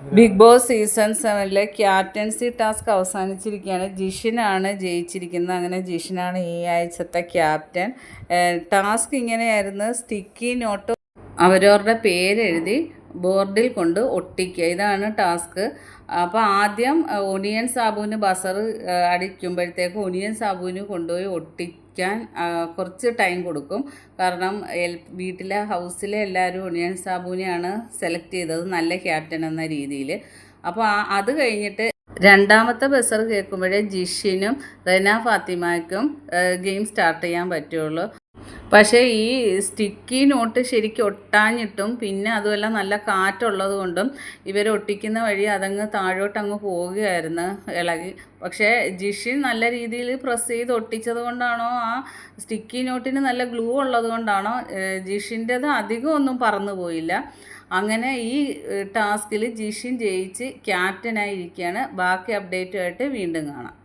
Big boss season സെവനിലെ captaincy task അവസാനിച്ചിരിക്കുകയാണ്. ജിഷിനാണ് ജയിച്ചിരിക്കുന്നത്. അങ്ങനെ ജിഷിനാണ് ഈ ആഴ്ചത്തെ ക്യാപ്റ്റൻ. ടാസ്ക് ഇങ്ങനെയായിരുന്നു. സ്റ്റിക്കി നോട്ട് അവരവരുടെ പേരെഴുതി ബോർഡിൽ കൊണ്ട് ഒട്ടിക്കുക. ഇതാണ് ടാസ്ക്. അപ്പോൾ ആദ്യം ഒനിയൻ സാബുവിന് ബസർ അടിക്കുമ്പോഴത്തേക്ക് ഒനിയൻ സാബുവിന് കൊണ്ടുപോയി ഒട്ടിക്കാൻ കുറച്ച് ടൈം കൊടുക്കും. കാരണം എൽ- വീട്ടിലെ ഹൗസിലെ എല്ലാവരും ഒനിയൻ സാബുവിനെയാണ് സെലക്ട് ചെയ്തത് നല്ല ക്യാപ്റ്റൻ എന്ന രീതിയിൽ അപ്പോൾ അത് കഴിഞ്ഞിട്ട് രണ്ടാമത്തെ ബസർ കേൾക്കുമ്പോഴേ ജിഷിനും റെന ഫാത്തിമയ്ക്കും ഗെയിം സ്റ്റാർട്ട് ചെയ്യാൻ പറ്റുള്ളൂ. പക്ഷേ ഈ സ്റ്റിക്കി നോട്ട് ശരിക്കും ഒട്ടാഞ്ഞിട്ടും പിന്നെ അതുമല്ല നല്ല കാറ്റുള്ളത് കൊണ്ടും ഇവർ ഒട്ടിക്കുന്ന വഴി അതങ്ങ് താഴോട്ട് അങ്ങ് പോവുകയായിരുന്നു ഇളകി. പക്ഷേ ജിഷിൻ നല്ല രീതിയിൽ പ്രസ് ചെയ്ത് ഒട്ടിച്ചത് കൊണ്ടാണോ ആ സ്റ്റിക്കി നോട്ടിന് നല്ല ഗ്ലൂ ഉള്ളത് കൊണ്ടാണോ ജിഷിന്റെത് അധികം ഒന്നും പറന്നു പോയില്ല. അങ്ങനെ ഈ ടാസ്കിൽ ജിഷിൻ ജയിച്ച് ക്യാപ്റ്റനായിരിക്കുകയാണ് ബാക്കി അപ്ഡേറ്റുമായിട്ട് വീണ്ടും കാണാം.